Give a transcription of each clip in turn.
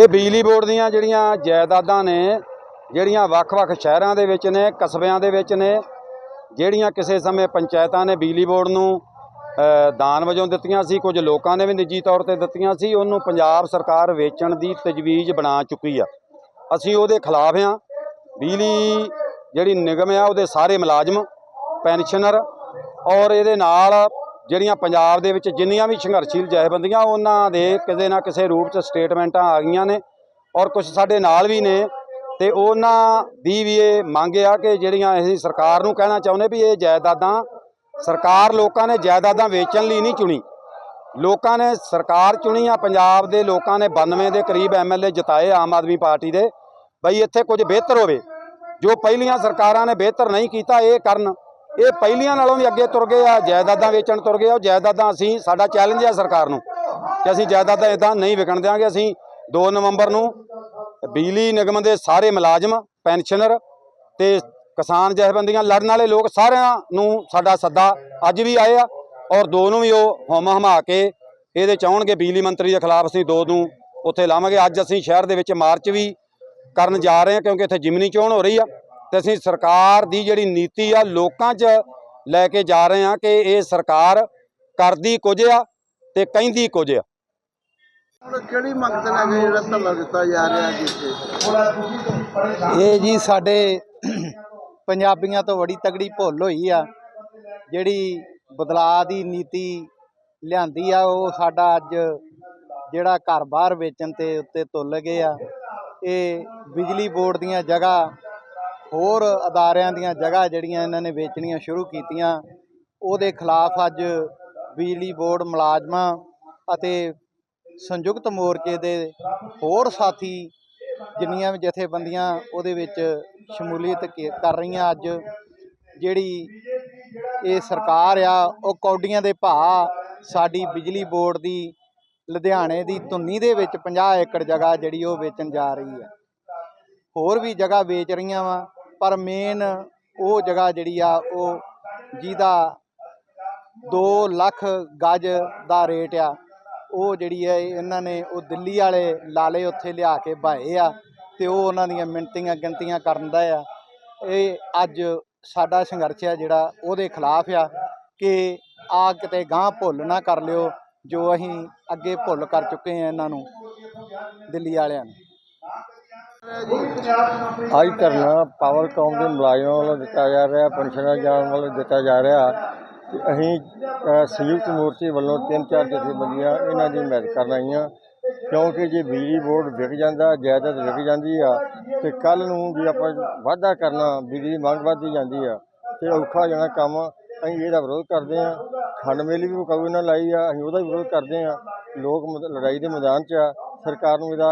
ਇਹ ਬਿਜਲੀ ਬੋਰਡ ਦੀਆਂ ਜਿਹੜੀਆਂ ਜਾਇਦਾਦਾਂ ਨੇ, ਜਿਹੜੀਆਂ ਵੱਖ-ਵੱਖ ਸ਼ਹਿਰਾਂ ਦੇ ਵਿੱਚ ਨੇ, ਕਸਬਿਆਂ ਦੇ ਵਿੱਚ ਨੇ, ਜਿਹੜੀਆਂ ਕਿਸੇ ਸਮੇਂ ਪੰਚਾਇਤਾਂ ਨੇ ਬਿਜਲੀ ਬੋਰਡ ਨੂੰ ਦਾਨ ਵਜੋਂ ਦਿੱਤੀਆਂ ਸੀ, ਕੁਝ ਲੋਕਾਂ ਨੇ ਵੀ ਨਿੱਜੀ ਤੌਰ ਤੇ ਦਿੱਤੀਆਂ ਸੀ, ਉਹਨੂੰ ਪੰਜਾਬ ਸਰਕਾਰ ਵੇਚਣ ਦੀ ਤਜਵੀਜ਼ ਬਣਾ ਚੁੱਕੀ ਆ। ਅਸੀਂ ਉਹਦੇ ਖਿਲਾਫ ਆ ਬਿਜਲੀ ਜਿਹੜੀ ਨਿਗਮ ਆ, ਉਹਦੇ ਸਾਰੇ ਮੁਲਾਜ਼ਮ, ਪੈਨਸ਼ਨਰ ਔਰ ਇਹਦੇ ਨਾਲ ਜਿਹੜੀਆਂ ਪੰਜਾਬ ਦੇ ਵਿੱਚ ਜਿੰਨੀਆਂ ਵੀ ਸੰਘਰਸ਼ੀਲ ਜਥੇਬੰਦੀਆਂ, ਉਹਨਾਂ ਦੇ ਕਿਸੇ ਨਾ ਕਿਸੇ ਰੂਪ 'ਚ ਸਟੇਟਮੈਂਟਾਂ ਆ ਗਈਆਂ ਨੇ ਔਰ ਕੁਝ ਸਾਡੇ ਨਾਲ ਵੀ ਨੇ ਤੇ ਉਹਨਾਂ ਦੀ ਵੀ ਇਹ ਮੰਗ ਆ ਕਿ ਜਿਹੜੀਆਂ ਅਸੀਂ ਸਰਕਾਰ ਨੂੰ ਕਹਿਣਾ ਚਾਹੁੰਦੇ ਵੀ ਇਹ ਜਾਇਦਾਦਾਂ ਸਰਕਾਰ ਲੋਕਾਂ ਨੇ ਜਾਇਦਾਦਾਂ ਵੇਚਣ ਲਈ ਨਹੀਂ ਚੁਣੀ। ਲੋਕਾਂ ਨੇ ਸਰਕਾਰ ਚੁਣੀ ਆ, ਪੰਜਾਬ ਦੇ ਲੋਕਾਂ ਨੇ 92 ਦੇ ਕਰੀਬ ਐਮਐਲਏ ਜਿਤਾਏ ਆਮ ਆਦਮੀ ਪਾਰਟੀ ਦੇ। ਬਈ ਇੱਥੇ ਕੁਝ ਬਿਹਤਰ ਹੋਵੇ। ਜੋ ਪਹਿਲੀਆਂ ਸਰਕਾਰਾਂ ਨੇ ਬਿਹਤਰ ਨਹੀਂ ਕੀਤਾ, ਇਹ ਕਰਨ। ਇਹ ਪਹਿਲੀਆਂ ਨਾਲੋਂ ਵੀ ਅੱਗੇ ਤੁਰ ਗਏ ਆ, ਜਾਇਦਾਦਾਂ ਵੇਚਣ ਤੁਰ ਗਏ ਆ ਜਾਇਦਾਦਾਂ ਅਸੀਂ, ਸਾਡਾ ਚੈਲੰਜ ਆ ਸਰਕਾਰ ਨੂੰ ਕਿ ਅਸੀਂ ਜਾਇਦਾਦਾਂ ਇਦਾਂ ਨਹੀਂ ਵਿਕਣ ਦਿਆਂਗੇ, ਅਸੀਂ 2 ਨਵੰਬਰ ਨੂੰ ਬਿਜਲੀ ਨਿਗਮ ਦੇ ਸਾਰੇ ਮੁਲਾਜ਼ਮ, ਪੈਨਸ਼ਨਰ ਤੇ ਕਿਸਾਨ ਜਥੇਬੰਦੀਆਂ ਲੜਨ ਵਾਲੇ ਲੋਕ ਸਾਰਿਆਂ ਨੂੰ ਸਾਡਾ ਸੱਦਾ ਅੱਜ ਵੀ ਆਏ ਆ ਔਰ ਦੋ ਨੂੰ ਵੀ ਉਹ ਹਮ ਹਮਾ ਕੇ ਇਹਦੇ ਚਾਹਣਗੇ ਬਿਜਲੀ ਮੰਤਰੀ ਦੇ ਖਿਲਾਫ ਅਸੀਂ ਦੋ ਨੂੰ ਉੱਥੇ ਲਾਵਾਂਗੇ। ਅੱਜ ਅਸੀਂ ਸ਼ਹਿਰ ਦੇ ਵਿੱਚ ਮਾਰਚ ਵੀ ਕਰਨ ਜਾ ਰਹੇ ਹਾਂ ਕਿਉਂਕਿ ਇੱਥੇ ਜਿਮਨੀ ਚੋਣ ਹੋ ਰਹੀ ਆ। ਤੇ ਅਸੀਂ ਸਰਕਾਰ ਦੀ ਜਿਹੜੀ ਨੀਤੀ ਆ ਲੋਕਾਂ 'ਚ ਲੈ ਕੇ ਜਾ ਰਹੇ ਹਾਂ ਕਿ ਇਹ ਸਰਕਾਰ ਕਰਦੀ ਕੁਝ ਆ ਤੇ ਕਹਿੰਦੀ ਕੁਝ ਆ। ਹੁਣ ਕਿਹੜੀ ਮੰਗ ਤੇ ਲੈ ਕੇ ਜਿਹੜਾ ਧਰਨਾ ਦਿੱਤਾ ਜਾ ਰਿਹਾ ਜੀ ਇੱਥੇ? ਇਹ ਜੀ ਸਾਡੇ ਪੰਜਾਬੀਆਂ ਤੋਂ ਬੜੀ ਤਗੜੀ ਭੁੱਲ ਹੋਈ ਆ। ਜਿਹੜੀ ਬਦਲਾਅ ਦੀ ਨੀਤੀ ਲਿਆਂਦੀ ਆ ਉਹ ਸਾਡਾ ਅੱਜ ਜਿਹੜਾ ਘਰ-ਬਾਰ ਵੇਚਣ ਤੇ ਉੱਤੇ ਤੁੱਲ ਗਏ ਆ। ਇਹ ਬਿਜਲੀ ਬੋਰਡ ਦੀਆਂ ਜਗ੍ਹਾ ਹੋਰ ਅਦਾਰਿਆਂ ਦੀਆਂ ਜਗ੍ਹਾ ਜਿਹੜੀਆਂ ਇਹਨਾਂ ਨੇ ਵੇਚਣੀਆਂ ਸ਼ੁਰੂ ਕੀਤੀਆਂ, ਉਹਦੇ ਖਿਲਾਫ ਅੱਜ ਬਿਜਲੀ ਬੋਰਡ ਮੁਲਾਜ਼ਮਾਂ ਅਤੇ ਸੰਯੁਕਤ ਮੋਰਚੇ ਦੇ ਹੋਰ ਸਾਥੀ ਜਿੰਨੀਆਂ ਵੀ ਜਥੇਬੰਦੀਆਂ ਉਹਦੇ ਵਿੱਚ ਸ਼ਮੂਲੀਅਤ ਕੀ- ਕਰ ਰਹੀਆਂ ਅੱਜ, ਜਿਹੜੀ ਇਹ ਸਰਕਾਰ ਆ, ਉਹ ਕੌਡੀਆਂ ਦੇ ਭਾਅ ਸਾਡੀ ਬਿਜਲੀ ਬੋਰਡ ਦੀ, ਲੁਧਿਆਣੇ ਦੀ ਧੁੰਨੀ ਦੇ ਵਿੱਚ 50 ਏਕੜ ਜਗ੍ਹਾ ਜਿਹੜੀ ਉਹ ਵੇਚਣ ਜਾ ਰਹੀ ਹੈ। ਹੋਰ ਵੀ ਜਗ੍ਹਾ ਵੇਚ ਰਹੀਆਂ ਵਾ। ਪਰ ਮੇਨ ਉਹ ਜਗ੍ਹਾ ਜਿਹੜੀ ਆ, ਉਹ ਜਿਹਦਾ 2 ਲੱਖ ਗਜ ਦਾ ਰੇਟ ਆ, ਉਹ ਜਿਹੜੀ ਹੈ, ਇਹਨਾਂ ਨੇ ਉਹ ਦਿੱਲੀ ਵਾਲੇ ਲਾਲੇ ਉੱਥੇ ਲਿਆ ਕੇ ਭਾਏ ਆ ਤੇ ਉਹ ਉਹਨਾਂ ਦੀਆਂ ਮਿੰਟੀਆਂ ਗਿਣਤੀਆਂ ਕਰਨ ਦਾ ਆ। ਇਹ ਅੱਜ ਸਾਡਾ ਸੰਘਰਸ਼ ਆ ਜਿਹੜਾ ਉਹਦੇ ਖਿਲਾਫ ਆ ਕਿ ਆ ਕਿਤੇ ਗਾਂ ਭੁੱਲ ਨਾ ਕਰ ਲਿਓ ਜੋ ਅਸੀਂ ਅੱਗੇ ਭੁੱਲ ਕਰ ਚੁੱਕੇ ਆ ਇਹਨਾਂ ਨੂੰ ਦਿੱਲੀ ਵਾਲਿਆਂ ਨੂੰ। ਅੱਜ ਧਰਨਾ ਪਾਵਰਕਾਮ ਦੇ ਮੁਲਾਜ਼ਮਾਂ ਵੱਲੋਂ ਦਿੱਤਾ ਜਾ ਰਿਹਾ ਪੈਨਸ਼ਨਾਂ ਜਾਣ ਵੱਲੋਂ ਦਿੱਤਾ ਜਾ ਰਿਹਾ ਕਿ ਅਸੀਂ ਸੰਯੁਕਤ ਮੋਰਚੇ ਵੱਲੋਂ ਤਿੰਨ ਚਾਰ ਜਥੇਬੰਦੀਆਂ ਇਹਨਾਂ ਦੀ ਮਦਦ ਕਰਨ ਆਈਆਂ। ਕਿਉਂਕਿ ਜੇ ਬਿਜਲੀ ਬੋਰਡ ਵਿਕ ਜਾਂਦਾ, ਜਾਇਦਾਦ ਵਿਕ ਜਾਂਦੀ ਆ ਤੇ ਕੱਲ ਨੂੰ ਜੇ ਆਪਾਂ ਵਾਅਦਾ ਕਰਨਾ, ਬਿਜਲੀ ਦੀ ਮੰਗ ਵੱਧਦੀ ਜਾਂਦੀ ਆ ਤੇ ਔਖਾ ਜਾਣਾ ਕੰਮ, ਅਸੀਂ ਇਹਦਾ ਵਿਰੋਧ ਕਰਦੇ ਆ ਖੰਡ ਮੇਲੀ ਵੀ ਮੁਕਾਬਲੇ ਨਾਲ ਲਾਈ ਆ, ਅਸੀਂ ਉਹਦਾ ਵੀ ਵਿਰੋਧ ਕਰਦੇ ਆ ਲੋਕ ਮਤ- ਲੜਾਈ ਦੇ ਮੈਦਾਨ 'ਚ ਆ। ਸਰਕਾਰ ਨੂੰ ਇਹਦਾ,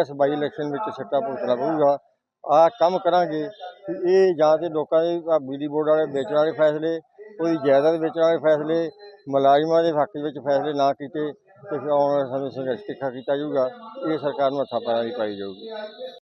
ਇਸ ਬਾਈ ਇਲੈਕਸ਼ਨ ਵਿੱਚ ਸਿੱਟਾ ਭੁਗਤਣਾ ਪਊਗਾ। ਆ ਕੰਮ ਕਰਾਂਗੇ ਕਿ ਇਹ ਜਾਂ ਤੇ ਲੋਕਾਂ ਦੇ ਬਿਜਲੀ ਬੋਰਡ ਵਾਲੇ ਵੇਚਣ ਵਾਲੇ ਫੈਸਲੇ, ਉਹਦੀ ਜਾਇਦਾਦ ਵੇਚਣ ਵਾਲੇ ਫੈਸਲੇ, ਮੁਲਾਜ਼ਮਾਂ ਦੇ ਹੱਕ ਵਿੱਚ ਫੈਸਲੇ ਨਾ ਕੀਤੇ, ਤੇ ਫਿਰ ਆਉਣ ਵਾਲੇ ਸਮੇਂ ਸੰਘਰਸ਼ ਤਿੱਖਾ ਕੀਤਾ ਜਾਊਗਾ। ਇਹ ਸਰਕਾਰ ਨੂੰ ਹੱਥਾਂ ਪੈਰਾਂ ਦੀ ਪਾਈ ਜਾਊਗੀ।